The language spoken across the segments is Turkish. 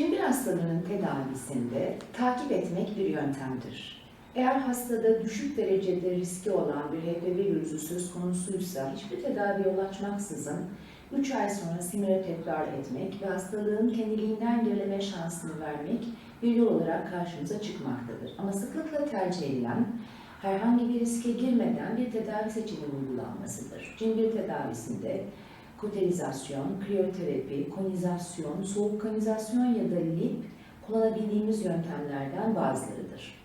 Cimbir hastalığının tedavisinde takip etmek bir yöntemdir. Eğer hastada düşük derecede riski olan bir HPV virüsü söz konusuysa hiçbir tedaviye yol açmaksızın 3 ay sonra simire tekrar etmek ve hastalığın kendiliğinden gerileme şansını vermek bir yol olarak karşımıza çıkmaktadır. Ama sıklıkla tercih edilen herhangi bir riske girmeden bir tedavi seçeneği uygulanmasıdır. Cimbir tedavisinde koterizasyon, kriyoterapi, konizasyon, soğuk konizasyon ya da lip kullanabildiğimiz yöntemlerden bazılarıdır.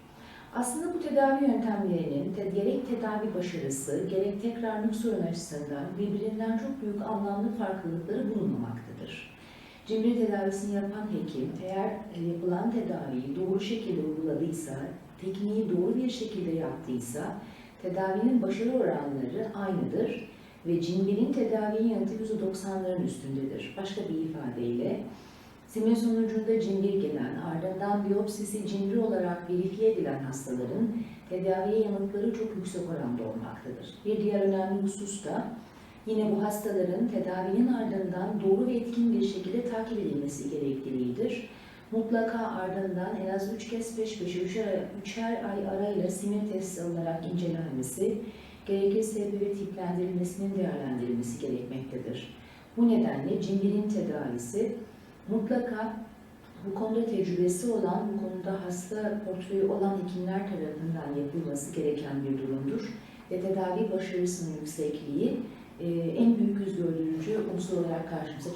Aslında bu tedavi yöntemlerinin te- gerek tedavi başarısı, gerek tekrarlık sorun açısından birbirinden çok büyük anlamlı farklılıkları bulunmamaktadır. Cimbir tedavisini yapan hekim eğer e, yapılan tedaviyi doğru şekilde uyguladıysa, tekniği doğru bir şekilde yaptıysa tedavinin başarı oranları aynıdır ve cimbirin tedavi yanıtı %90'ların üstündedir. Başka bir ifadeyle simya sonucunda cimbir gelen, ardından biyopsisi cimbir olarak verifiye edilen hastaların tedaviye yanıtları çok yüksek oranda olmaktadır. Bir diğer önemli husus da yine bu hastaların tedavinin ardından doğru ve etkin bir şekilde takip edilmesi gerekliliğidir. Mutlaka ardından en az 3 kez peş peşe 3'er ay arayla simya testi alınarak incelenmesi, gerekirse HPV tiplendirilmesinin değerlendirilmesi gerekmektedir. Bu nedenle cimbirin tedavisi mutlaka bu konuda tecrübesi olan, bu konuda hasta portföyü olan hekimler tarafından yapılması gereken bir durumdur. Ve tedavi başarısının yüksekliği en büyük yüz gördürücü unsur olarak karşımıza çıkıyor.